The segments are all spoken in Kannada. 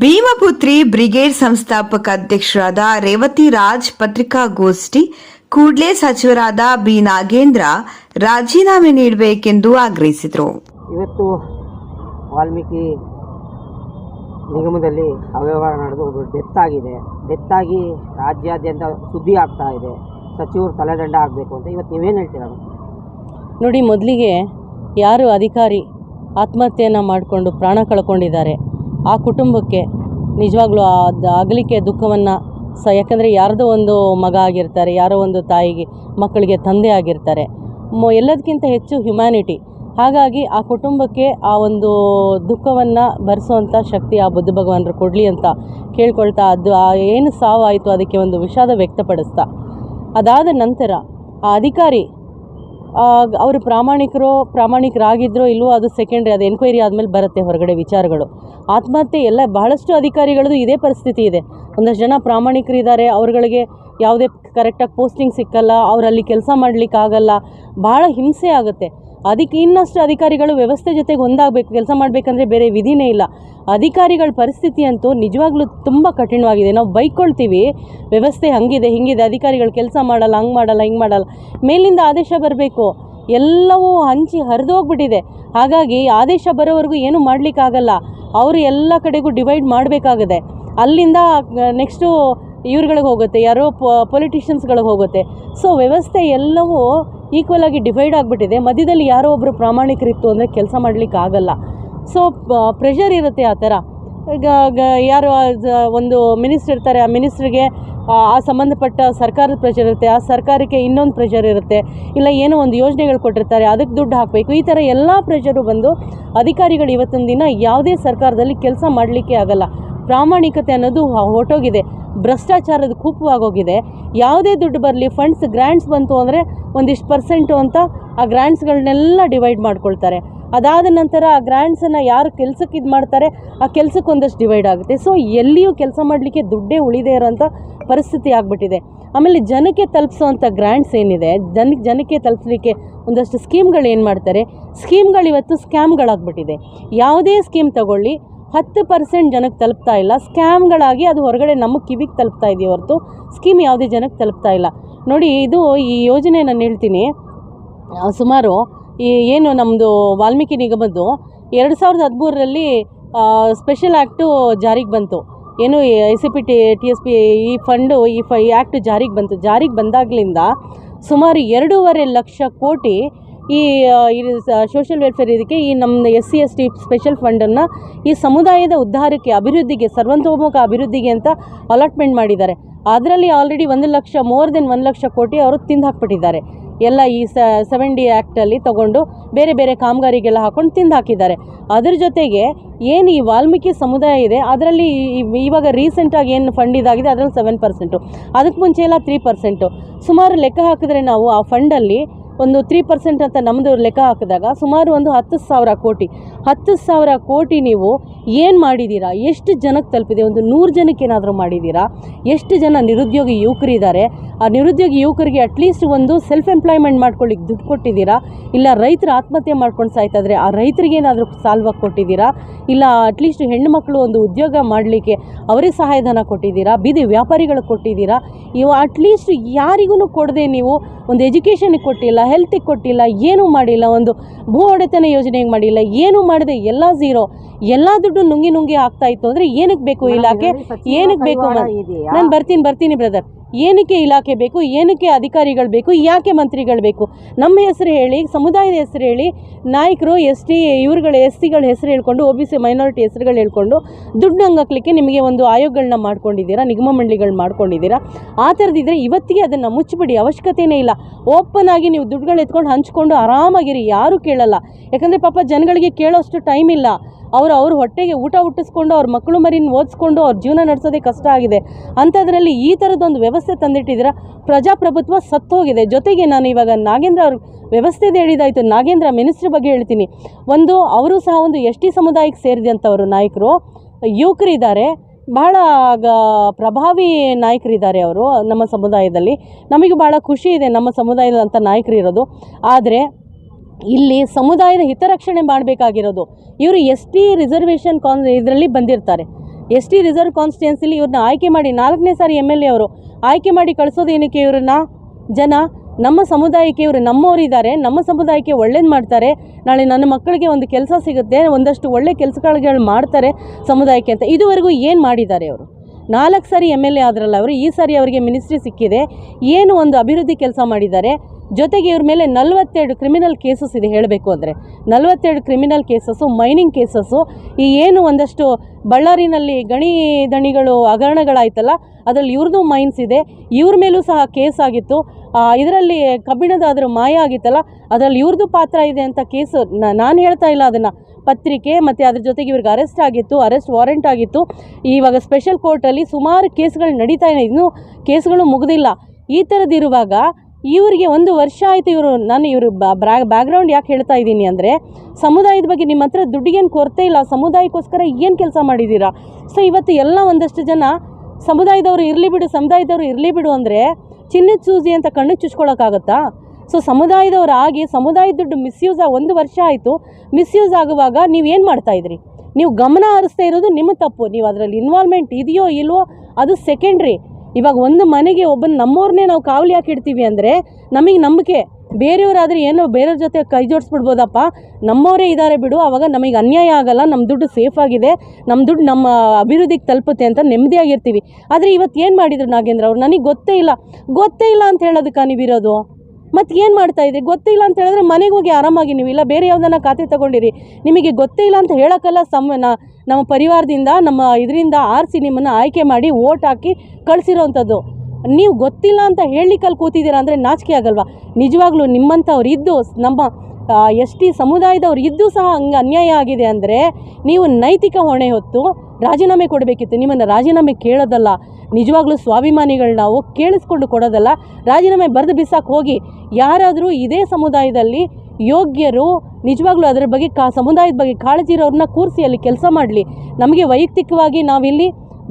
ಭೀಮಪುತ್ರಿ ಬ್ರಿಗೇಡ್ ಸಂಸ್ಥಾಪಕ ಅಧ್ಯಕ್ಷರಾದ ರೇವತಿ ರಾಜ್ ಪತ್ರಿಕಾಗೋಷ್ಠಿ ಕೂಡಲೇ ಸಚಿವರಾದ ಬಿ ನಾಗೇಂದ್ರ ರಾಜೀನಾಮೆ ನೀಡಬೇಕೆಂದು ಆಗ್ರಹಿಸಿದರು. ಇವತ್ತು ವಾಲ್ಮೀಕಿ ನಿಗಮದಲ್ಲಿ ಅವ್ಯವಹಾರ ನಡೆದು ಒಬ್ಬರು ಡೆತ್ ಆಗಿದೆ. ಡೆತ್ ಆಗಿ ರಾಜ್ಯಾದ್ಯಂತ ಸುದ್ದಿ ಆಗ್ತಾ ಇದೆ. ಸಚಿವರು ತಲೆದಂಡ ಆಗಬೇಕು ಅಂತ ಇವತ್ತು ನೀವೇನು ಹೇಳ್ತೀರಾ? ನೋಡಿ ಮೊದಲಿಗೆ ಯಾರು ಅಧಿಕಾರಿ ಆತ್ಮಹತ್ಯೆಯನ್ನು ಮಾಡಿಕೊಂಡು ಪ್ರಾಣ ಕಳ್ಕೊಂಡಿದ್ದಾರೆ? ಆ ಕುಟುಂಬಕ್ಕೆ ನಿಜವಾಗ್ಲೂ ಅದು ಅಗಲಿಕೆ ದುಃಖವನ್ನು ಸ, ಯಾಕಂದರೆ ಯಾರದೋ ಒಂದು ಮಗ ಆಗಿರ್ತಾರೆ, ಯಾರೋ ಒಂದು ತಾಯಿಗೆ, ಮಕ್ಕಳಿಗೆ ತಂದೆ ಆಗಿರ್ತಾರೆ. ಮೊ ಎಲ್ಲದಕ್ಕಿಂತ ಹೆಚ್ಚು ಹ್ಯುಮ್ಯಾನಿಟಿ ಹಾಗಾಗಿ ಆ ಕುಟುಂಬಕ್ಕೆ ಆ ಒಂದು ದುಃಖವನ್ನು ಭರಿಸುವಂಥ ಶಕ್ತಿ ಆ ಬುದ್ಧ ಭಗವಾನರು ಕೊಡಲಿ ಅಂತ ಕೇಳ್ಕೊಳ್ತಾ ಅದು, ಆ ಏನು ಸಾವಾಯಿತು ಅದಕ್ಕೆ ಒಂದು ವಿಷಾದ ವ್ಯಕ್ತಪಡಿಸ್ತಾ. ಅದಾದ ನಂತರ ಆ ಅಧಿಕಾರಿ ಅವರು ಪ್ರಾಮಾಣಿಕರು ಪ್ರಾಮಾಣಿಕರಾಗಿದ್ದರೋ ಇಲ್ಲವೋ ಅದು ಸೆಕೆಂಡ್ರಿ ಅದು ಎನ್ಕ್ವೈರಿ ಆದಮೇಲೆ ಬರುತ್ತೆ ಹೊರಗಡೆ ವಿಚಾರಗಳು. ಆತ್ಮಹತ್ಯೆ ಎಲ್ಲ ಬಹಳಷ್ಟು ಅಧಿಕಾರಿಗಳದ್ದು ಇದೇ ಪರಿಸ್ಥಿತಿ ಇದೆ. ಒಂದಷ್ಟು ಜನ ಪ್ರಾಮಾಣಿಕರಿದ್ದಾರೆ, ಅವ್ರುಗಳಿಗೆ ಯಾವುದೇ ಕರೆಕ್ಟಾಗಿ ಪೋಸ್ಟಿಂಗ್ ಸಿಕ್ಕಲ್ಲ ಅವರಲ್ಲಿ ಕೆಲಸ ಮಾಡಲಿಕ್ಕಾಗಲ್ಲ ಭಾಳ ಹಿಂಸೆ ಆಗುತ್ತೆ. ಅದಕ್ಕೆ ಇನ್ನಷ್ಟು ಅಧಿಕಾರಿಗಳು ವ್ಯವಸ್ಥೆ ಜೊತೆಗೆ ಒಂದಾಗಬೇಕು, ಕೆಲಸ ಮಾಡಬೇಕಂದ್ರೆ ಬೇರೆ ವಿಧಿನೇ ಇಲ್ಲ. ಅಧಿಕಾರಿಗಳ ಪರಿಸ್ಥಿತಿ ಅಂತೂ ನಿಜವಾಗ್ಲೂ ತುಂಬ ಕಠಿಣವಾಗಿದೆ. ನಾವು ಬೈಕೊಳ್ತೀವಿ, ವ್ಯವಸ್ಥೆ ಹಂಗಿದೆ, ಹಿಂಗಿದೆ, ಅಧಿಕಾರಿಗಳು ಕೆಲಸ ಮಾಡಲ್ಲ, ಹಂಗೆ ಮಾಡಲ್ಲ, ಹಿಂಗೆ ಮಾಡಲ್ಲ. ಮೇಲಿಂದ ಆದೇಶ ಬರಬೇಕು. ಎಲ್ಲವೂ ಹಂಚಿ ಹರಿದೋಗ್ಬಿಟ್ಟಿದೆ ಹಾಗಾಗಿ ಆದೇಶ ಬರೋವರೆಗೂ ಏನೂ ಮಾಡಲಿಕ್ಕಾಗಲ್ಲ. ಅವರು ಎಲ್ಲ ಕಡೆಗೂ ಡಿವೈಡ್ ಮಾಡಬೇಕಾಗಿದೆ. ಅಲ್ಲಿಂದ ನೆಕ್ಸ್ಟು ಇವ್ರುಗಳಿಗೆ ಹೋಗುತ್ತೆ, ಯಾರೋ ಪೊಲಿಟಿಷಿಯನ್ಸ್ಗಳಿಗೆ ಹೋಗುತ್ತೆ. ಸೊ ವ್ಯವಸ್ಥೆ ಎಲ್ಲವೂ ಈಕ್ವಲ್ ಆಗಿ ಡಿವೈಡ್ ಆಗಿಬಿಟ್ಟಿದೆ. ಮಧ್ಯದಲ್ಲಿ ಯಾರೋ ಒಬ್ಬರು ಪ್ರಾಮಾಣಿಕರಿತ್ತು ಅಂದರೆ ಕೆಲಸ ಮಾಡಲಿಕ್ಕೆ ಆಗಲ್ಲ. ಸೊ ಪ್ರೆಷರ್ ಇರುತ್ತೆ ಆ ಥರ. ಈಗ ಯಾರು ಒಂದು ಮಿನಿಸ್ಟ್ರ್ ಇರ್ತಾರೆ, ಆ ಮಿನಿಸ್ಟ್ರಿಗೆ ಆ ಸಂಬಂಧಪಟ್ಟ ಸರ್ಕಾರದ ಪ್ರೆಷರ್ ಇರುತ್ತೆ, ಆ ಸರ್ಕಾರಕ್ಕೆ ಇನ್ನೊಂದು ಪ್ರೆಷರ್ ಇರುತ್ತೆ. ಇಲ್ಲ, ಏನೋ ಒಂದು ಯೋಜನೆಗಳು ಕೊಟ್ಟಿರ್ತಾರೆ, ಅದಕ್ಕೆ ದುಡ್ಡು ಹಾಕಬೇಕು. ಈ ಥರ ಎಲ್ಲ ಪ್ರೆಷರು ಬಂದು ಅಧಿಕಾರಿಗಳು ಇವತ್ತಿನ ದಿನ ಯಾವುದೇ ಸರ್ಕಾರದಲ್ಲಿ ಕೆಲಸ ಮಾಡಲಿಕ್ಕೆ ಆಗಲ್ಲ. ಪ್ರಾಮಾಣಿಕತೆ ಅನ್ನೋದು ಹೊರ್ಟೋಗಿದೆ. ಭ್ರಷ್ಟಾಚಾರದ ಕೂಪವಾಗೋಗಿದೆ. ಯಾವುದೇ ದುಡ್ಡು ಬರಲಿ ಫಂಡ್ಸ್ ಗ್ರ್ಯಾಂಟ್ಸ್ ಬಂತು ಅಂದರೆ ಒಂದಿಷ್ಟು ಪರ್ಸೆಂಟು ಅಂತ ಆ ಗ್ರ್ಯಾಂಟ್ಸ್ಗಳನ್ನೆಲ್ಲ ಡಿವೈಡ್ ಮಾಡ್ಕೊಳ್ತಾರೆ. ಅದಾದ ನಂತರ ಆ ಗ್ರ್ಯಾಂಟ್ಸನ್ನು ಯಾರು ಕೆಲ್ಸಕ್ಕೆ ಇದು ಮಾಡ್ತಾರೆ, ಆ ಕೆಲ್ಸಕ್ಕೆ ಒಂದಷ್ಟು ಡಿವೈಡ್ ಆಗುತ್ತೆ. ಸೊ ಎಲ್ಲಿಯೂ ಕೆಲಸ ಮಾಡಲಿಕ್ಕೆ ದುಡ್ಡೇ ಉಳಿದೇ ಇರೋಂಥ ಪರಿಸ್ಥಿತಿ ಆಗಿಬಿಟ್ಟಿದೆ. ಆಮೇಲೆ ಜನಕ್ಕೆ ತಲುಪಿಸೋವಂಥ ಗ್ರ್ಯಾಂಟ್ಸ್ ಏನಿದೆ? ಜನ, ಜನಕ್ಕೆ ತಲುಪಿಸ್ಲಿಕ್ಕೆ ಒಂದಷ್ಟು ಸ್ಕೀಮ್ಗಳು ಏನು ಮಾಡ್ತಾರೆ? ಸ್ಕೀಮ್ಗಳು ಇವತ್ತು ಸ್ಕ್ಯಾಮ್ಗಳಾಗ್ಬಿಟ್ಟಿದೆ ಯಾವುದೇ ಸ್ಕೀಮ್ ತಗೊಳ್ಳಿ ಹತ್ತು ಪರ್ಸೆಂಟ್ ಜನಕ್ಕೆ ತಲುಪ್ತಾ ಇಲ್ಲ. ಸ್ಕ್ಯಾಮ್ಗಳಾಗಿ ಅದು ಹೊರಗಡೆ ನಮ್ಮ ಕಿವಿಗೆ ತಲುಪ್ತಾ ಇದೆಯೋ ಹೊರತು ಸ್ಕೀಮ್ ಯಾವುದೇ ಜನಕ್ಕೆ ತಲುಪ್ತಾ ಇಲ್ಲ. ನೋಡಿ, ಇದು ಈ ಯೋಜನೆ ನಾನು ಹೇಳ್ತೀನಿ. ಸುಮಾರು ಈ ಏನು ನಮ್ಮದು ವಾಲ್ಮೀಕಿ ನಿಗಮದ್ದು ಎರಡು ಸಾವಿರದ ಹದಿಮೂರರಲ್ಲಿ ಸ್ಪೆಷಲ್ ಆ್ಯಕ್ಟು ಜಾರಿಗೆ ಬಂತು. ಏನು I C P T T S P ಈ ಫಂಡು ಈ ಫ ಈ ಆ್ಯಕ್ಟು ಜಾರಿಗೆ ಬಂತು. ಜಾರಿಗೆ ಬಂದಾಗಲಿಂದ ಸುಮಾರು ಎರಡೂವರೆ ಲಕ್ಷ ಕೋಟಿ ಈ ಸೋಷಿಯಲ್ ವೆಲ್ಫೇರ್ ಇದಕ್ಕೆ ಈ ನಮ್ಮ S C S T special ಫಂಡನ್ನು ಈ ಸಮುದಾಯದ ಉದ್ಧಾರಕ್ಕೆ, ಅಭಿವೃದ್ಧಿಗೆ, ಸರ್ವಂತೋಮುಖ ಅಭಿವೃದ್ಧಿಗೆ ಅಂತ ಅಲಾಟ್ಮೆಂಟ್ ಮಾಡಿದ್ದಾರೆ. ಅದರಲ್ಲಿ ಆಲ್ರೆಡಿ ಒಂದು ಲಕ್ಷ ಮೋರ್ ದೆನ್ ಒಂದು ಲಕ್ಷ ಕೋಟಿ ಅವರು ತಿಂದು ಹಾಕ್ಬಿಟ್ಟಿದ್ದಾರೆ. ಎಲ್ಲ ಈ ಸೆವೆನ್ ಡಿ ಆ್ಯಕ್ಟಲ್ಲಿ ತಗೊಂಡು ಬೇರೆ ಬೇರೆ ಕಾಮಗಾರಿಗೆಲ್ಲ ಹಾಕೊಂಡು ತಿಂದು ಹಾಕಿದ್ದಾರೆ. ಅದ್ರ ಜೊತೆಗೆ ಏನು ಈ ವಾಲ್ಮೀಕಿ ಸಮುದಾಯ ಇದೆ, ಅದರಲ್ಲಿ ಇವಾಗ ರೀಸೆಂಟಾಗಿ ಏನು ಫಂಡ್ ಇದಾಗಿದೆ, ಅದರಲ್ಲಿ ಸೆವೆನ್ ಪರ್ಸೆಂಟು ಅದಕ್ಕೆ ಮುಂಚೆ ಎಲ್ಲ ತ್ರೀ ಪರ್ಸೆಂಟು ಸುಮಾರು ಲೆಕ್ಕ ಹಾಕಿದ್ರೆ ನಾವು ಆ ಫಂಡಲ್ಲಿ ಒಂದು ತ್ರೀ ಪರ್ಸೆಂಟ್ ಅಂತ ನಮ್ಮದು ಲೆಕ್ಕ ಹಾಕಿದಾಗ ಸುಮಾರು ಒಂದು ಹತ್ತು ಸಾವಿರ ಕೋಟಿ. ಹತ್ತು ಸಾವಿರ ಕೋಟಿ ನೀವು ಏನು ಮಾಡಿದ್ದೀರಾ ಎಷ್ಟು ಜನಕ್ಕೆ ತಲುಪಿದೆ? ಒಂದು ನೂರು ಜನಕ್ಕೆ ಏನಾದರೂ ಮಾಡಿದ್ದೀರಾ ಎಷ್ಟು ಜನ ನಿರುದ್ಯೋಗಿ ಯುವಕರಿದ್ದಾರೆ? ನಿರುದ್ಯೋಗಿ ಯುವಕರಿಗೆ ಅಟ್ಲೀಸ್ಟ್ ಒಂದು ಸೆಲ್ಫ್ ಎಂಪ್ಲಾಯ್ಮೆಂಟ್ ಮಾಡ್ಕೊಳ್ಳಿಕ್ಕೆ ದುಡ್ಡು ಕೊಟ್ಟಿದ್ದೀರಾ? ಇಲ್ಲ ರೈತರು ಆತ್ಮಹತ್ಯೆ ಮಾಡ್ಕೊಂಡು ಸಾಯ್ತಾ ಆ ರೈತರಿಗೆ ಏನಾದರೂ ಸಾಲ್ವಾಗಿ ಕೊಟ್ಟಿದ್ದೀರಾ? ಇಲ್ಲ ಅಟ್ಲೀಸ್ಟ್ ಹೆಣ್ಣು ಮಕ್ಕಳು ಒಂದು ಉದ್ಯೋಗ ಮಾಡಲಿಕ್ಕೆ ಅವರೇ ಸಹಾಯಧನ ಕೊಟ್ಟಿದ್ದೀರಾ? ಬೀದಿ ವ್ಯಾಪಾರಿಗಳಿಗೆ ಕೊಟ್ಟಿದ್ದೀರಾ? ಇವು ಅಟ್ಲೀಸ್ಟ್ ಯಾರಿಗೂ ಕೊಡದೆ ನೀವು ಒಂದು ಎಜುಕೇಷನಿಗೆ ಕೊಟ್ಟಿಲ್ಲ ಹೆಲ್ತಿಗೆ ಕೊಟ್ಟಿಲ್ಲ ಏನೂ ಮಾಡಿಲ್ಲ ಒಂದು ಭೂ ಒಡೆತನ ಯೋಜನೆಗೆ ಮಾಡಿಲ್ಲ ಏನೂ ಮಾಡಿದೆ ಎಲ್ಲ ಝೀರೋ ಎಲ್ಲ ದುಡ್ಡು ನುಂಗಿ ನುಂಗಿ ಆಗ್ತಾ ಇತ್ತು ಅಂದರೆ ಏನಕ್ಕೆ ಬೇಕು ಇಲಾಖೆ? ಏನಕ್ಕೆ ಬೇಕು ನಾನು ಬರ್ತೀನಿ ಬರ್ತೀನಿ ಬ್ರದರ್ ಏನಕ್ಕೆ ಇಲಾಖೆ ಬೇಕು, ಏನಕ್ಕೆ ಅಧಿಕಾರಿಗಳು ಬೇಕು, ಯಾಕೆ ಮಂತ್ರಿಗಳು ಬೇಕು? ನಮ್ಮ ಹೆಸರು ಹೇಳಿ, ಸಮುದಾಯದ ಹೆಸರು ಹೇಳಿ, ನಾಯಕರು, ಎಸ್ ಟಿ, ಇವ್ರುಗಳ ಎಸ್ ಸಿಗಳ ಹೆಸರು ಹೇಳ್ಕೊಂಡು, ಒ ಬಿ ಸಿ ಮೈನಾರಿಟಿ ಹೆಸರುಗಳು ಹೇಳ್ಕೊಂಡು ದುಡ್ಡು ಹಂಗಾಕ್ಲಿಕ್ಕೆ ನಿಮಗೆ ಒಂದು ಆಯೋಗಗಳನ್ನ ಮಾಡ್ಕೊಂಡಿದ್ದೀರಾ, ನಿಗಮ ಮಂಡಳಿಗಳು ಮಾಡ್ಕೊಂಡಿದ್ದೀರಾ? ಆ ಥರದಿದ್ದರೆ ಇವತ್ತಿಗೆ ಅದನ್ನು ಮುಚ್ಚಿಬಿಡಿ ಅವಶ್ಯಕತೆಯೇ ಇಲ್ಲ. ಓಪನ್ ಆಗಿ ನೀವು ದುಡ್ಡುಗಳು ಎತ್ಕೊಂಡು ಹಂಚ್ಕೊಂಡು ಆರಾಮಾಗಿರಿ, ಯಾರೂ ಕೇಳಲ್ಲ. ಯಾಕಂದರೆ ಪಾಪ ಜನಗಳಿಗೆ ಕೇಳೋಷ್ಟು ಟೈಮ್ ಇಲ್ಲ. ಅವರು ಅವ್ರ ಹೊಟ್ಟೆಗೆ ಊಟ ಹುಟ್ಟಿಸ್ಕೊಂಡು ಅವ್ರ ಮಕ್ಕಳು ಮರಿನ ಓದಿಸ್ಕೊಂಡು ಅವ್ರ ಜೀವನ ನಡೆಸೋದೇ ಕಷ್ಟ ಆಗಿದೆ. ಅಂಥದ್ರಲ್ಲಿ ಈ ಥರದ್ದೊಂದು ವ್ಯವಸ್ಥೆ ತಂದಿಟ್ಟಿದ್ದೀರಾ? ಪ್ರಜಾಪ್ರಭುತ್ವ ಸತ್ತೋಗಿದೆ. ಜೊತೆಗೆ ನಾನು ಇವಾಗ ನಾಗೇಂದ್ರ ಅವ್ರ ವ್ಯವಸ್ಥೆದು ಹೇಳಿದಾಯಿತು. ನಾಗೇಂದ್ರ ಮಿನಿಸ್ಟ್ರ್ ಬಗ್ಗೆ ಹೇಳ್ತೀನಿ. ಒಂದು, ಅವರು ಸಹ ಒಂದು ಎಸ್ ಟಿ ಸಮುದಾಯಕ್ಕೆ ಸೇರಿದಂಥವರು ನಾಯಕರು. ಯುವಕರಿದ್ದಾರೆ ಬಹಳ ಗ ಪ್ರಭಾವಿ ನಾಯಕರಿದ್ದಾರೆ ಅವರು ನಮ್ಮ ಸಮುದಾಯದಲ್ಲಿ. ನಮಗೆ ಭಾಳ ಖುಷಿ ಇದೆ ನಮ್ಮ ಸಮುದಾಯದಂಥ ನಾಯಕರಿರೋದು ಆದರೆ ಇಲ್ಲಿ ಸಮುದಾಯದ ಹಿತರಕ್ಷಣೆ ಮಾಡಬೇಕಾಗಿರೋದು. ಇವರು ಎಸ್ ಟಿ ರಿಸರ್ವೇಷನ್ ಕಾನ್, ಇದರಲ್ಲಿ ಬಂದಿರ್ತಾರೆ. ಎಸ್ ಟಿ ರಿಸರ್ವ್ ಕಾನ್ಸ್ಟಿಟ್ಯೂನ್ಸಿಲಿ ಇವ್ರನ್ನ ಆಯ್ಕೆ ಮಾಡಿ ನಾಲ್ಕನೇ ಸಾರಿ ಎಂ ಎಲ್ ಎ ಅವರು ಆಯ್ಕೆ ಮಾಡಿ ಕಳಿಸೋದು ಏನಕ್ಕೆ ಇವ್ರನ್ನ? ಜನ, ನಮ್ಮ ಸಮುದಾಯಕ್ಕೆ ಇವರು ನಮ್ಮವರಿದ್ದಾರೆ ನಮ್ಮ ಸಮುದಾಯಕ್ಕೆ ಒಳ್ಳೇದು ಮಾಡ್ತಾರೆ. ನಾಳೆ ನನ್ನ ಮಕ್ಕಳಿಗೆ ಒಂದು ಕೆಲಸ ಸಿಗುತ್ತೆ, ಒಂದಷ್ಟು ಒಳ್ಳೆ ಕೆಲಸಗಳು ಮಾಡ್ತಾರೆ ಸಮುದಾಯಕ್ಕೆ ಅಂತ. ಇದುವರೆಗೂ ಏನು ಮಾಡಿದ್ದಾರೆ ಅವರು? ನಾಲ್ಕು ಸಾರಿ ಎಂ ಎಲ್ ಎ ಆದ್ರಲ್ಲ ಅವರು, ಈ ಸಾರಿ ಅವರಿಗೆ ಮಿನಿಸ್ಟ್ರಿ ಸಿಕ್ಕಿದೆ. ಏನು ಒಂದು ಅಭಿವೃದ್ಧಿ ಕೆಲಸ ಮಾಡಿದ್ದಾರೆ? ಜೊತೆಗೆ ಇವ್ರ ಮೇಲೆ ನಲವತ್ತೆರಡು ಕ್ರಿಮಿನಲ್ ಕೇಸಸ್ ಇದೆ ಹೇಳಬೇಕು ಅಂದರೆ. ನಲವತ್ತೆರಡು ಕ್ರಿಮಿನಲ್ ಕೇಸಸ್ಸು ಮೈನಿಂಗ್ ಕೇಸಸ್ಸು ಈ ಏನು ಒಂದಷ್ಟು ಬಳ್ಳಾರಿನಲ್ಲಿ ಗಣಿ ದಣಿಗಳು, ಹಗರಣಗಳಾಯ್ತಲ್ಲ, ಅದರಲ್ಲಿ ಇವ್ರದ್ದು ಮೈನ್ಸ್ ಇದೆ. ಇವ್ರ ಮೇಲೂ ಸಹ ಕೇಸ್ ಆಗಿತ್ತು. ಇದರಲ್ಲಿ ಕಬ್ಬಿಣದ ಅದರ ಮಾಯ ಆಗಿತ್ತಲ್ಲ, ಅದರಲ್ಲಿ ಇವ್ರದ್ದು ಪಾತ್ರ ಇದೆ ಅಂತ ಕೇಸು ನಾನು ಹೇಳ್ತಾ ಇಲ್ಲ ಅದನ್ನು. ಪತ್ರಿಕೆ ಮತ್ತು ಅದ್ರ ಜೊತೆಗೆ ಇವ್ರಿಗೆ ಅರೆಸ್ಟ್ ಆಗಿತ್ತು ಅರೆಸ್ಟ್ ವಾರೆಂಟ್ ಆಗಿತ್ತು. ಇವಾಗ ಸ್ಪೆಷಲ್ ಕೋರ್ಟಲ್ಲಿ ಸುಮಾರು ಕೇಸ್ಗಳು ನಡೀತಾ ಇದೆ. ಇನ್ನೂ ಕೇಸ್ಗಳು ಮುಗಿದಿಲ್ಲ. ಈ ಥರದ್ದಿರುವಾಗ ಇವರಿಗೆ ಒಂದು ವರ್ಷ ಆಯಿತು ಇವರು, ನಾನು ಇವರು ಬ್ಯಾಕ್ಗ್ರೌಂಡ್ ಯಾಕೆ ಹೇಳ್ತಾ ಇದ್ದೀನಿ ಅಂದರೆ, ಸಮುದಾಯದ ಬಗ್ಗೆ ನಿಮ್ಮ ಹತ್ರ ದುಡ್ಡಿಗೇನು ಕೊರತೆ ಇಲ್ಲ, ಸಮುದಾಯಕ್ಕೋಸ್ಕರ ಏನು ಕೆಲಸ ಮಾಡಿದ್ದೀರಾ ಸೊ ಇವತ್ತು ಎಲ್ಲ ಒಂದಷ್ಟು ಜನ ಸಮುದಾಯದವರು ಇರಲಿ ಬಿಡು, ಸಮುದಾಯದವರು ಇರಲಿ ಬಿಡು ಅಂದರೆ ಚಿನ್ನದ ಸೂಜಿ ಅಂತ ಕಣ್ಣು ಚುಚ್ಕೊಳ್ಳೋಕ್ಕಾಗತ್ತಾ ಸೊ ಸಮುದಾಯದವರು ಆಗಿ, ಸಮುದಾಯದ ದುಡ್ಡು ಮಿಸ್ಯೂಸ್ ಒಂದು ವರ್ಷ ಆಯಿತು ಮಿಸ್ಯೂಸ್ ಆಗುವಾಗ ನೀವು ಏನು ಮಾಡ್ತಾಯಿದ್ರಿ ನೀವು ಗಮನ ಹರಿಸ್ತಾ ಇರೋದು ನಿಮ್ಮ ತಪ್ಪು, ನೀವು ಅದರಲ್ಲಿ ಇನ್ವಾಲ್ವ್ಮೆಂಟ್ ಇದೆಯೋ ಇಲ್ವೋ, ಅದು ಸೆಕೆಂಡ್ರಿ ಇವಾಗ ಒಂದು ಮನೆಗೆ ಒಬ್ಬನ ನಮ್ಮವ್ರನ್ನೇ ನಾವು ಕಾವಲಿ ಯಾಕೆ ಅಂದರೆ ನಮಗೆ ನಂಬಿಕೆ. ಬೇರೆಯವರಾದರೆ ಏನೋ ಬೇರೆಯವ್ರ ಜೊತೆ ಕೈ ಜೋಡಿಸ್ಬಿಡ್ಬೋದಪ್ಪ. ನಮ್ಮವರೇ ಇದ್ದಾರೆ ಬಿಡು ಆವಾಗ ನಮಗೆ ಅನ್ಯಾಯ ಆಗಲ್ಲ ನಮ್ಮ ದುಡ್ಡು ಸೇಫ್ ಆಗಿದೆ ನಮ್ಮ ದುಡ್ಡು ನಮ್ಮ ಅಭಿವೃದ್ಧಿಗೆ ತಲುಪುತ್ತೆ ಅಂತ ನೆಮ್ಮದಿಯಾಗಿರ್ತೀವಿ. ಆದರೆ ಇವತ್ತು ಏನು ಮಾಡಿದರು ನಾಗೇಂದ್ರ ಅವ್ರು? ನನಗೆ ಗೊತ್ತೇ ಇಲ್ಲ. ಗೊತ್ತೇ ಇಲ್ಲ ಅಂತ ಹೇಳೋದಕ್ಕೆ ನೀವಿರೋದು. ಮತ್ತು ಏನು ಮಾಡ್ತಾ ಇದ್ರಿ? ಗೊತ್ತಿಲ್ಲ ಅಂತ ಹೇಳಿದ್ರೆ ಮನೆಗೆ ಹೋಗಿ ಆರಾಮಾಗಿ ನೀವು ಇಲ್ಲ ಬೇರೆ ಯಾವುದನ್ನ ಖಾತೆ ತಗೊಂಡಿರಿ. ನಿಮಗೆ ಗೊತ್ತೇ ಇಲ್ಲ ಅಂತ ಹೇಳೋಕ್ಕಲ್ಲ ಸಮ ನಮ್ಮ ಪರಿವಾರದಿಂದ, ನಮ್ಮ ಇದರಿಂದ ಆರಿಸಿ ನಿಮ್ಮನ್ನು ಆಯ್ಕೆ ಮಾಡಿ ಓಟ್ ಹಾಕಿ ಕಳಿಸಿರೋವಂಥದ್ದು ನೀವು ಗೊತ್ತಿಲ್ಲ ಅಂತ ಹೇಳಲಿಕ್ಕಲ್ಲಿ ಕೂತಿದ್ದೀರಾ ಅಂದರೆ ನಾಚಿಕೆ ಆಗಲ್ವಾ? ನಿಜವಾಗ್ಲೂ ನಿಮ್ಮಂಥವ್ರು ಇದ್ದು ನಮ್ಮ ಎಸ್ ಟಿ ಸಮುದಾಯದವ್ರು ಇದ್ದು ಸಹ ಹಂಗೆ ಅನ್ಯಾಯ ಆಗಿದೆ ಅಂದರೆ ನೀವು ನೈತಿಕ ಹೊಣೆ ಹೊತ್ತು ರಾಜೀನಾಮೆ ಕೊಡಬೇಕಿತ್ತು. ನಿಮ್ಮನ್ನು ರಾಜೀನಾಮೆ ಕೇಳೋದಲ್ಲ, ನಿಜವಾಗ್ಲೂ ಸ್ವಾಭಿಮಾನಿಗಳು ನಾವು ಕೇಳಿಸ್ಕೊಂಡು ಕೊಡೋದಲ್ಲ, ರಾಜೀನಾಮೆ ಬರೆದು ಬಿಸಾಕ್ ಹೋಗಿ ಯಾರಾದರೂ ಇದೇ ಸಮುದಾಯದಲ್ಲಿ ಯೋಗ್ಯರು ನಿಜವಾಗ್ಲೂ ಅದರ ಬಗ್ಗೆ ಕಾ, ಸಮುದಾಯದ ಬಗ್ಗೆ ಕಾಳಜಿ ಇರೋರನ್ನ ಕೂರಿಸಿ ಅಲ್ಲಿ ಕೆಲಸ ಮಾಡಲಿ. ನಮಗೆ ವೈಯಕ್ತಿಕವಾಗಿ ನಾವಿಲ್ಲಿ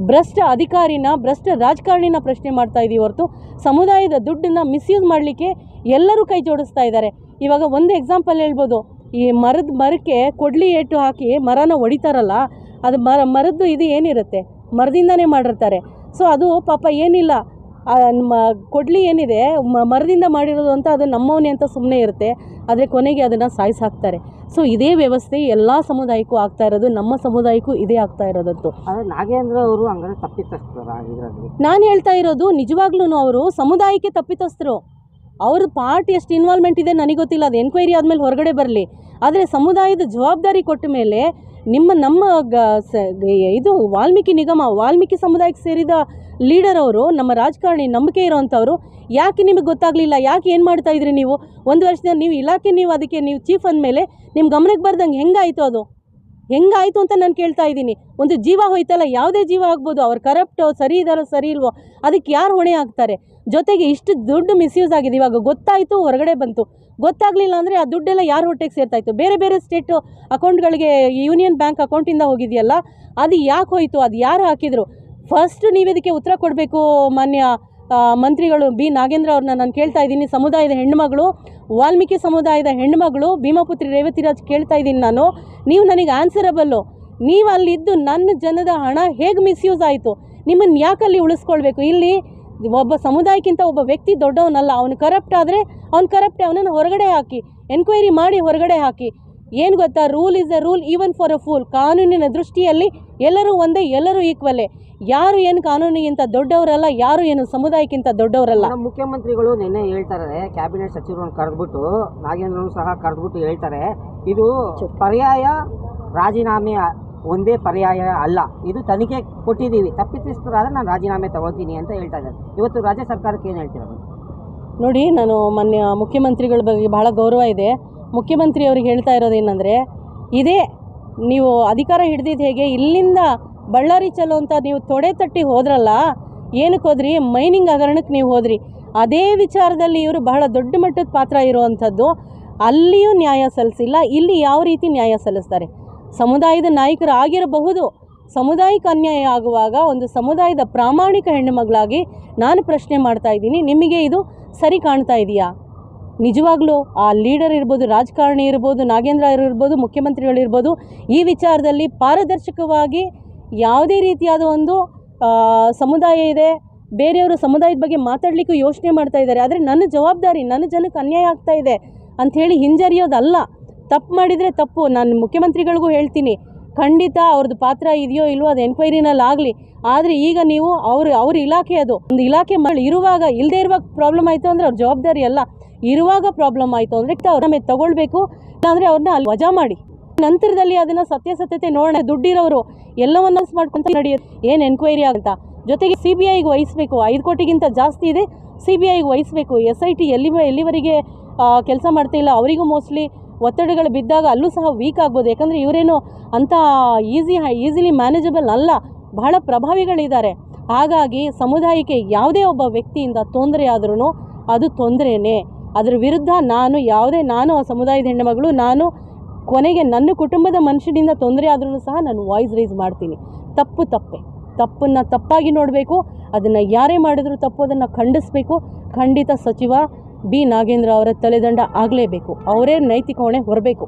ಭ್ರಷ್ಟ ಅಧಿಕಾರಿನ, ಭ್ರಷ್ಟ ರಾಜಕಾರಣಿನ ಪ್ರಶ್ನೆ ಮಾಡ್ತಾ ಇದ್ದೀವಿ ಹೊರತು ಸಮುದಾಯದ ದುಡ್ಡನ್ನು ಮಿಸ್ಯೂಸ್ ಮಾಡಲಿಕ್ಕೆ ಎಲ್ಲರೂ ಕೈ ಜೋಡಿಸ್ತಾ ಇದ್ದಾರೆ. ಇವಾಗ ಒಂದು ಎಕ್ಸಾಂಪಲ್ ಹೇಳ್ಬೋದು. ಈ ಮರದ ಮರಕ್ಕೆ ಕೊಡ್ಲಿ ಏಟು ಹಾಕಿ ಮರನ ಹೊಡಿತಾರಲ್ಲ ಅದು ಮರ ಮರದ್ದು ಇದು ಏನಿರುತ್ತೆ? ಮರದಿಂದನೇ ಮಾಡಿರ್ತಾರೆ. ಸೊ ಅದು ಪಾಪ ಏನಿಲ್ಲ. ಮ ಕೊಡ್ಲಿ ಏನಿದೆ ಮ ಮರದಿಂದ ಮಾಡಿರೋದು ಅಂತ ಅದು ನಮ್ಮವನೇ ಅಂತ ಸುಮ್ಮನೆ ಇರುತ್ತೆ. ಆದರೆ ಕೊನೆಗೆ ಅದನ್ನು ಸಾಯಿಸಾಕ್ತಾರೆ. ಸೊ ಇದೇ ವ್ಯವಸ್ಥೆ ಎಲ್ಲ ಸಮುದಾಯಕ್ಕೂ ಆಗ್ತಾ ಇರೋದು ನಮ್ಮ ಸಮುದಾಯಕ್ಕೂ ಇದೇ ಆಗ್ತಾ ಇರೋದಂತೂ. ನಾಗೇಂದ್ರ ಅವರು ಹಂಗಾದ್ರೆ ತಪ್ಪಿತಸ್ಥರು ನಾನು ಹೇಳ್ತಾ ಇರೋದು ನಿಜವಾಗ್ಲೂ ಅವರು ಸಮುದಾಯಕ್ಕೆ ತಪ್ಪಿತಸ್ಥರು. ಅವ್ರ ಪಾರ್ಟ್ ಎಷ್ಟು ಇನ್ವಾಲ್ವ್ಮೆಂಟ್ ಇದೆ ನನಗೆ ಗೊತ್ತಿಲ್ಲ. ಅದು ಎನ್ಕ್ವೈರಿ ಆದಮೇಲೆ ಹೊರಗಡೆ ಬರಲಿ. ಆದರೆ ಸಮುದಾಯದ ಜವಾಬ್ದಾರಿ ಕೊಟ್ಟ ಮೇಲೆ ನಿಮ್ಮ, ನಮ್ಮ ಗ, ಸ- ಇದು ವಾಲ್ಮೀಕಿ ನಿಗಮ, ವಾಲ್ಮೀಕಿ ಸಮುದಾಯಕ್ಕೆ ಸೇರಿದ ಲೀಡರ್ ಅವರು, ನಮ್ಮ ರಾಜಕಾರಣಿ ನಂಬಿಕೆ ಇರೋವಂಥವ್ರು, ಯಾಕೆ ನಿಮಗೆ ಗೊತ್ತಾಗಲಿಲ್ಲ? ಯಾಕೆ ಏನು ಮಾಡ್ತಾ ಇದ್ರಿ ನೀವು? ಒಂದು ವರ್ಷದಿಂದ ನೀವು ಇಲಾಖೆ, ನೀವು ಅದಕ್ಕೆ, ನೀವು ಚೀಫ್ ಅಂದಮೇಲೆ ನಿಮ್ಮ ಗಮನಕ್ಕೆ ಬರ್ದಂಗೆ ಹೆಂಗಾಯಿತು ಅದು? ಹೆಂಗಾಯಿತು ಅಂತ ನಾನು ಕೇಳ್ತಾ ಇದ್ದೀನಿ. ಒಂದು ಜೀವ ಹೋಯ್ತಲ್ಲ, ಯಾವುದೇ ಜೀವ ಆಗ್ಬೋದು. ಅವ್ರು ಕರಪ್ಟೋ ಸರಿ ಇದಾರೋ, ಸರಿ ಇಲ್ವೋ, ಅದಕ್ಕೆ ಯಾರು ಹೊಣೆ ಆಗ್ತಾರೆ? ಜೊತೆಗೆ ಇಷ್ಟು ದುಡ್ಡು ಮಿಸ್ಯೂಸ್ ಆಗಿದೆ. ಇವಾಗ ಗೊತ್ತಾಯಿತು, ಹೊರಗಡೆ ಬಂತು. ಗೊತ್ತಾಗಲಿಲ್ಲ ಅಂದರೆ ಆ ದುಡ್ಡೆಲ್ಲ ಯಾರು ಹೊಟ್ಟೆಗೆ ಸೇರ್ತಾಯಿತ್ತು ಬೇರೆ ಬೇರೆ ಸ್ಟೇಟ್ ಅಕೌಂಟ್ಗಳಿಗೆ, ಯೂನಿಯನ್ ಬ್ಯಾಂಕ್ ಅಕೌಂಟಿಂದ ಹೋಗಿದೆಯಲ್ಲ, ಅದು ಯಾಕೆ ಹೋಯಿತು? ಅದು ಯಾರು ಹಾಕಿದರು? ಫಸ್ಟ್ ನೀವು ಇದಕ್ಕೆ ಉತ್ತರ ಕೊಡಬೇಕು, ಮಾನ್ಯ ಮಂತ್ರಿಗಳು ಬಿ ನಾಗೇಂದ್ರ ಅವ್ರನ್ನ ನಾನು ಕೇಳ್ತಾ ಇದ್ದೀನಿ. ಸಮುದಾಯದ ಹೆಣ್ಣುಮಗಳು ವಾಲ್ಮೀಕಿ ಸಮುದಾಯದ ಹೆಣ್ಣುಮಗಳು ಭೀಮಾಪುತ್ರಿ ರೇವತಿರಾಜ್ ಕೇಳ್ತಾ ಇದ್ದೀನಿ ನಾನು. ನೀವು ನನಗೆ ಆನ್ಸರಬಲ್ಲು ನೀವು ಅಲ್ಲಿದ್ದು ನನ್ನ ಜನದ ಹಣ ಹೇಗೆ ಮಿಸ್ಯೂಸ್ ಆಯಿತು? ನಿಮ್ಮನ್ನು ಯಾಕಲ್ಲಿ ಉಳಿಸ್ಕೊಳ್ಬೇಕು? ಇಲ್ಲಿ ಒಬ್ಬ ಸಮುದಾಯಕ್ಕಿಂತ ಒಬ್ಬ ವ್ಯಕ್ತಿ ದೊಡ್ಡವನಲ್ಲ, ಅವನು ಕರಪ್ಟ್ ಆದರೆ ಅವ್ನು ಕರಪ್ಟ್ ಅವನನ್ನು ಹೊರಗಡೆ ಹಾಕಿ ಎನ್ಕ್ವೈರಿ ಮಾಡಿ ಹೊರಗಡೆ ಹಾಕಿ. ಏನು ಗೊತ್ತಾ? Rule is a rule even for a fool ಕಾನೂನಿನ ದೃಷ್ಟಿಯಲ್ಲಿ ಎಲ್ಲರೂ ಒಂದೇ, ಎಲ್ಲರೂ ಈಕ್ವಲೇ ಯಾರು ಏನು ಕಾನೂನಿಗಿಂತ ದೊಡ್ಡವರಲ್ಲ, ಯಾರು ಏನು ಸಮುದಾಯಕ್ಕಿಂತ ದೊಡ್ಡವರಲ್ಲ. ಮುಖ್ಯಮಂತ್ರಿಗಳು ನಿನ್ನೆ ಹೇಳ್ತಾರೆ ಕ್ಯಾಬಿನೆಟ್ ಸಚಿವರನ್ನು ಕರೆದ್ಬಿಟ್ಟು, ನಾಗೇಂದ್ರನು ಸಹ ಕರೆದ್ಬಿಟ್ಟು ಹೇಳ್ತಾರೆ, ಇದು ಪರ್ಯಾಯ ರಾಜೀನಾಮೆ ಒಂದೇ ಪರ್ಯಾಯ ಅಲ್ಲ. ಇದು ತನಿಖೆ ಕೊಟ್ಟಿದ್ದೀವಿ. ತಪ್ಪಿತಸ್ಥರಾದ್ರೆ ನಾನು ರಾಜೀನಾಮೆ ತಗೋತೀನಿ ಅಂತ ಹೇಳ್ತಾ ಇದ್ದಾರೆ. ಇವತ್ತು ರಾಜ್ಯ ಸರ್ಕಾರಕ್ಕೆ ಏನು ಹೇಳ್ತೀರಾ ನೋಡಿ, ನಾನು ಮೊನ್ನೆ ಮುಖ್ಯಮಂತ್ರಿಗಳ ಬಗ್ಗೆ ಬಹಳ ಗೌರವ ಇದೆ. ಮುಖ್ಯಮಂತ್ರಿ ಅವ್ರಿಗೆ ಹೇಳ್ತಾ ಇರೋದೇನೆಂದರೆ, ಇದೇ ನೀವು ಅಧಿಕಾರ ಹಿಡ್ದಿದ್ದು ಹೇಗೆ ಇಲ್ಲಿಂದ ಬಳ್ಳಾರಿ ಚಲೋ ಅಂತ ನೀವು ತೊಡೆ ತಟ್ಟಿ ಹೋದ್ರಲ್ಲ, ಏನಕ್ಕೆ ಹೋದ್ರಿ? ಮೈನಿಂಗ್ ಹಗರಣಕ್ಕೆ ನೀವು ಹೋದ್ರಿ. ಅದೇ ವಿಚಾರದಲ್ಲಿ ಇವರು ಬಹಳ ದೊಡ್ಡ ಮಟ್ಟದ ಪಾತ್ರ ಇರುವಂಥದ್ದು, ಅಲ್ಲಿಯೂ ನ್ಯಾಯ ಸಲ್ಲಿಸಿಲ್ಲ, ಇಲ್ಲಿ ಯಾವ ರೀತಿ ನ್ಯಾಯ ಸಲ್ಲಿಸ್ತಾರೆ? ಸಮುದಾಯದ ನಾಯಕರಾಗಿರಬಹುದು. ಸಮುದಾಯಕ್ಕೆ ಅನ್ಯಾಯ ಆಗುವಾಗ ಒಂದು ಸಮುದಾಯದ ಪ್ರಾಮಾಣಿಕ ಹೆಣ್ಣುಮಗಳಾಗಿ ನಾನು ಪ್ರಶ್ನೆ ಮಾಡ್ತಾ ಇದ್ದೀನಿ. ನಿಮಗೆ ಇದು ಸರಿ ಕಾಣ್ತಾ ಇದೆಯಾ? ನಿಜವಾಗ್ಲೂ ಆ ಲೀಡರ್ ಇರ್ಬೋದು, ರಾಜಕಾರಣಿ ಇರ್ಬೋದು, ನಾಗೇಂದ್ರ ಇರ್ಬೋದು ಮುಖ್ಯಮಂತ್ರಿಗಳಿರ್ಬೋದು ಈ ವಿಚಾರದಲ್ಲಿ ಪಾರದರ್ಶಕವಾಗಿ ಯಾವುದೇ ರೀತಿಯಾದ ಒಂದು ಸಮುದಾಯ ಇದೆ. ಬೇರೆಯವರು ಸಮುದಾಯದ ಬಗ್ಗೆ ಮಾತಾಡಲಿಕ್ಕೂ ಯೋಚನೆ ಮಾಡ್ತಾ ಇದ್ದಾರೆ. ಆದರೆ ನನ್ನ ಜವಾಬ್ದಾರಿ, ನನ್ನ ಜನಕ್ಕೆ ಅನ್ಯಾಯ ಆಗ್ತಾ ಇದೆ ಅಂಥೇಳಿ ಹಿಂಜರಿಯೋದಲ್ಲ. ತಪ್ಪು ಮಾಡಿದರೆ ತಪ್ಪು. ನಾನು ಮುಖ್ಯಮಂತ್ರಿಗಳಿಗೂ ಹೇಳ್ತೀನಿ, ಖಂಡಿತ ಅವ್ರದ್ದು ಪಾತ್ರ ಇದೆಯೋ ಇಲ್ವೋ ಅದು ಎನ್ಕ್ವೈರಿನಲ್ಲಿ ಆಗಲಿ ಆದರೆ ಈಗ ನೀವು ಅವರು, ಅವ್ರ ಇಲಾಖೆ ಅದು. ಒಂದು ಇಲಾಖೆ ಮಾಡಿ ಇರುವಾಗ ಇಲ್ಲದೇ ಇರುವಾಗ ಪ್ರಾಬ್ಲಮ್ ಆಯಿತು ಅಂದರೆ ಅವ್ರ ಜವಾಬ್ದಾರಿ ಅಲ್ಲ. ಇರುವಾಗ ಪ್ರಾಬ್ಲಮ್ ಆಯಿತು ಅಂದರೆ ಅವ್ರ ಮೇಲೆ ತೊಗೊಳ್ಬೇಕು. ಇಲ್ಲಾಂದರೆ ಅವ್ರನ್ನ ಅಲ್ಲಿ ವಜಾ ಮಾಡಿ. ನಂತರದಲ್ಲಿ ಅದನ್ನು ಸತ್ಯಾಸತ್ಯತೆ ನೋಡೋಣ. ದುಡ್ಡಿರೋರು ಎಲ್ಲವನ್ನ ಮಾಡ್ಕೊಂತ ನಡೆಯುತ್ತೆ. ಏನು ಎನ್ಕ್ವೈರಿ ಅಂತ ಜೊತೆಗೆ ಸಿ ಬಿ ಐಗೆ ವಹಿಸಬೇಕು. ಐದು ಕೋಟಿಗಿಂತ ಜಾಸ್ತಿ ಇದೆ. ಸಿ ಬಿ ಐಗೆ ವಹಿಸಬೇಕು. ಎಸ್ ಐ ಟಿ ಎಲ್ಲಿ, ಎಲ್ಲಿವರೆಗೆ ಕೆಲಸ ಮಾಡ್ತಾ ಇಲ್ಲ. ಅವರಿಗೂ ಮೋಸ್ಟ್ಲಿ ಒತ್ತಡಗಳು ಬಿದ್ದಾಗ ಅಲ್ಲೂ ಸಹ ವೀಕ್ ಆಗ್ಬೋದು. ಯಾಕಂದರೆ ಇವರೇನು ಅಂಥ ಈಸಿ ಈಸಿಲಿ ಮ್ಯಾನೇಜಬಲ್ ಅಲ್ಲ, ಬಹಳ ಪ್ರಭಾವಿಗಳಿದ್ದಾರೆ. ಹಾಗಾಗಿ ಸಮುದಾಯಕ್ಕೆ ಯಾವುದೇ ಒಬ್ಬ ವ್ಯಕ್ತಿಯಿಂದ ತೊಂದರೆ ಆದ್ರೂ ಅದು ತೊಂದರೆನೇ. ಅದರ ವಿರುದ್ಧ ನಾನು ಯಾವುದೇ, ನಾನು ಆ ಸಮುದಾಯದ ಹೆಣ್ಣುಮಗಳು, ನಾನು ಕೊನೆಗೆ ನನ್ನ ಕುಟುಂಬದ ಮನುಷ್ಯನಿಂದ ತೊಂದರೆ ಆದ್ರೂ ಸಹ ನಾನು ವಾಯ್ಸ್ ರೈಸ್ ಮಾಡ್ತೀನಿ. ತಪ್ಪು ತಪ್ಪೆ. ತಪ್ಪನ್ನು ತಪ್ಪಾಗಿ ನೋಡಬೇಕು, ಅದನ್ನು ಯಾರೇ ಮಾಡಿದರೂ ತಪ್ಪು, ಅದನ್ನು ಖಂಡಿಸಬೇಕು. ಖಂಡಿತ ಸಚಿವ ಬಿ. ನಾಗೇಂದ್ರ ಅವರ ತಲೆದಂಡ ಆಗಲೇಬೇಕು. ಅವರೇ ನೈತಿಕ ಹೊಣೆ ಹೊರಬೇಕು.